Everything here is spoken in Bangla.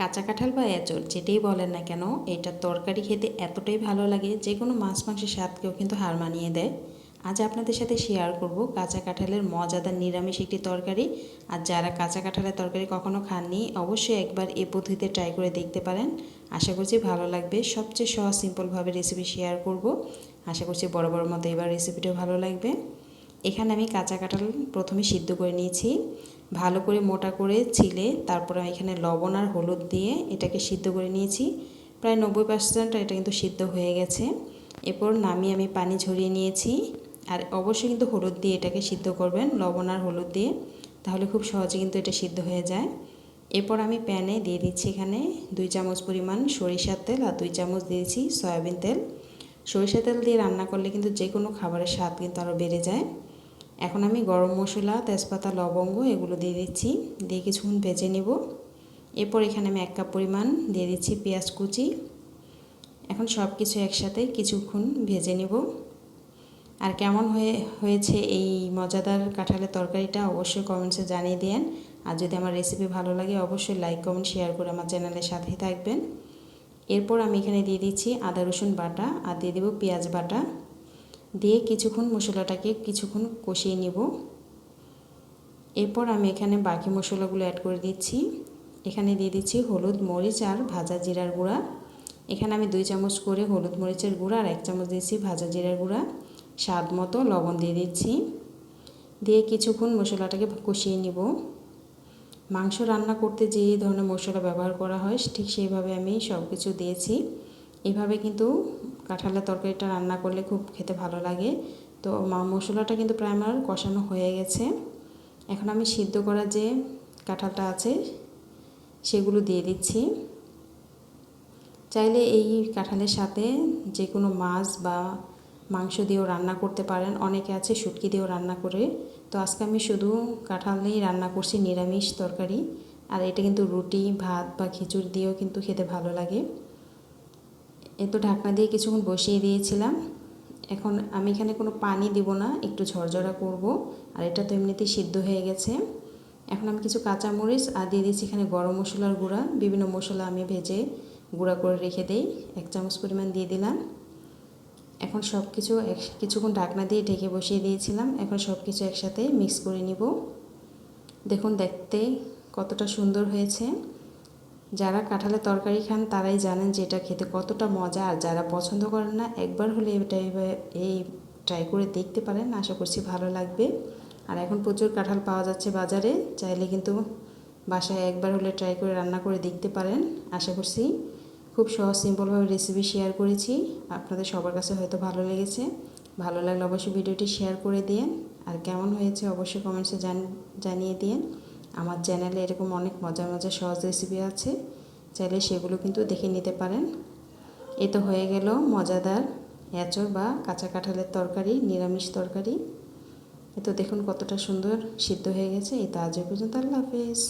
কাঁচা কাঁঠাল বা এঁচড়, যেটাই বলেন না কেন এটার তরকারি খেতে এতটাই ভালো লাগে যে কোনো মাছ মাংসের স্বাদকেও কিন্তু হার মানিয়ে দেয়। আজ আপনাদের সাথে শেয়ার করব কাঁচা কাঁঠালের মজাদার নিরামিষ একটি তরকারি। আর যারা কাঁচা কাঁঠালের তরকারি কখনো খাননি, অবশ্যই একবার এ পদ্ধতিতে ট্রাই করে দেখতে পারেন। আশা করছি ভালো লাগবে। সবচেয়ে সহজ সিম্পলভাবে রেসিপি শেয়ার করব। আশা করছি বড় বড় মতো এবার রেসিপিটাও ভালো লাগবে। এখানে আমি কাঁচা কাঁঠাল প্রথমে সিদ্ধ করে নিয়েছি। ভালো করে মোটা করে ছিলে, তারপর এখানে লবণ আর হলুদ দিয়ে এটাকে সিদ্ধ করে নিয়েছি। প্রায় নব্বই পার্সেন্ট এটা কিন্তু সিদ্ধ হয়ে গেছে। এরপর নামিয়ে আমি পানি ঝরিয়ে নিয়েছি। আর অবশ্যই কিন্তু হলুদ দিয়ে এটাকে সিদ্ধ করবেন, লবণ আর হলুদ দিয়ে। তাহলে খুব সহজে কিন্তু এটা সিদ্ধ হয়ে যায়। এরপর আমি প্যানে দিয়ে দিচ্ছি এখানে দুই চামচ পরিমাণ সরিষার তেল আর দুই চামচ দিয়েছি সয়াবিন তেল। সরিষা তেল দিয়ে রান্না করলে কিন্তু যে কোনো খাবারের স্বাদ কিন্তু আরও বেড়ে যায়। এখন আমি গরম মশলা, তেজপাতা, লবঙ্গ এগুলো দিয়ে দিচ্ছি। দিয়ে কিছুক্ষণ ভেজে নেব। এরপর এখানে আমি এক কাপ পরিমাণ দিয়ে দিচ্ছি পেঁয়াজ কুচি। এখন সব কিছু একসাথে কিছুক্ষণ ভেজে নেব। আর কেমন হয়ে, হয়েছে এই মজাদার কাঁঠালের তরকারিটা অবশ্যই কমেন্টসে জানিয়ে দেন আর যদি আমার রেসিপি ভালো লাগে, অবশ্যই লাইক কমেন্ট শেয়ার করে আমার চ্যানেলের সাথেই থাকবেন। এরপর আমি এখানে দিয়ে দিচ্ছি আদা রসুন বাটা আর দিয়ে দেবো পেঁয়াজ বাটা। দিয়ে কিছুক্ষণ মশলাটাকে কিছুক্ষণ কষিয়ে নেব। এরপর আমি এখানে বাকি মশলাগুলো অ্যাড করে দিচ্ছি। এখানে দিয়ে দিচ্ছি হলুদ মরিচ আর ভাজা জিরার গুঁড়া। এখানে আমি দুই চামচ করে হলুদ মরিচের গুঁড়া আর এক চামচ দিয়েছি ভাজা জিরার গুঁড়া। স্বাদ মতো লবণ দিয়ে দিচ্ছি। দিয়ে কিছুক্ষণ মশলাটাকে কষিয়ে নিব। মাংস রান্না করতে যে ধরনের মশলা ব্যবহার করা হয়, ঠিক সেইভাবে আমি সব কিছু দিয়েছি। এভাবে কিন্তু কাঁঠালের তরকারিটা রান্না করলে খুব খেতে ভালো লাগে। তো মশলাটা কিন্তু প্রায় আমার কষানো হয়ে গেছে। এখন আমি সিদ্ধ করা যে কাঁঠালটা আছে, সেগুলো দিয়ে দিচ্ছি। চাইলে এই কাঁঠালের সাথে যে কোনো মাছ বা মাংস দিয়েও রান্না করতে পারেন। অনেকে আছে শুটকি দিয়েও রান্না করে। তো আজকে আমি শুধু কাঁঠালেই রান্না করছি, নিরামিষ তরকারি। আর এটা কিন্তু রুটি, ভাত বা খিচুড়ি দিয়েও কিন্তু খেতে ভালো লাগে। এ তো ঢাকনা দিয়ে কিছুক্ষণ বসিয়ে দিয়েছিলাম। এখন আমি এখানে কোনো পানি দিব না, একটু ঝরঝরা করব, আর এটা তো এমনিতেই সিদ্ধ হয়ে গেছে। এখন আমি কিছু কাঁচামরিচ আর দিয়ে দিচ্ছি এখানে গরম মশলার গুঁড়া। বিভিন্ন মশলা আমি ভেজে গুঁড়া করে রেখে দেই। এক চামচ পরিমাণ দিয়ে দিলাম। এখন সব কিছু কিছুক্ষণ ঢাকনা দিয়ে ঢেকে বসিয়ে দিয়েছিলাম। এখন সব কিছু একসাথে মিক্স করে নিব। দেখুন, দেখতে কতটা সুন্দর হয়েছে। যারা কাঁঠালের তরকারি খান, তারাই জানেন যে এটা খেতে কতটা মজা। আর যারা পছন্দ করেন না, একবার হলে এটা এই ট্রাই করে দেখতে পারেন। আশা করছি ভালো লাগবে। আর এখন প্রচুর কাঁঠাল পাওয়া যাচ্ছে বাজারে। চাইলে কিন্তু বাসায় একবার হলে ট্রাই করে রান্না করে দেখতে পারেন। আশা করছি খুব সহজ সিম্পলভাবে রেসিপি শেয়ার করেছি। আপনাদের সবার কাছে হয়তো ভালো লেগেছে। ভালো লাগলে অবশ্যই ভিডিওটি শেয়ার করে দিন। আর কেমন হয়েছে অবশ্যই কমেন্টসে জানিয়ে দিন। আমার চ্যানেলে এরকম অনেক মজার মজার সহজ রেসিপি আছে। চাইলে সেগুলো কিন্তু দেখে নিতে পারেন। এ তো হয়ে গেল মজাদার এঁচড় বা কাঁচা কাঁঠালের তরকারি, নিরামিষ তরকারি। এ তো দেখুন কতটা সুন্দর সিদ্ধ হয়ে গেছে। এই তো আজ পর্যন্ত আল্লাহ হাফেজ।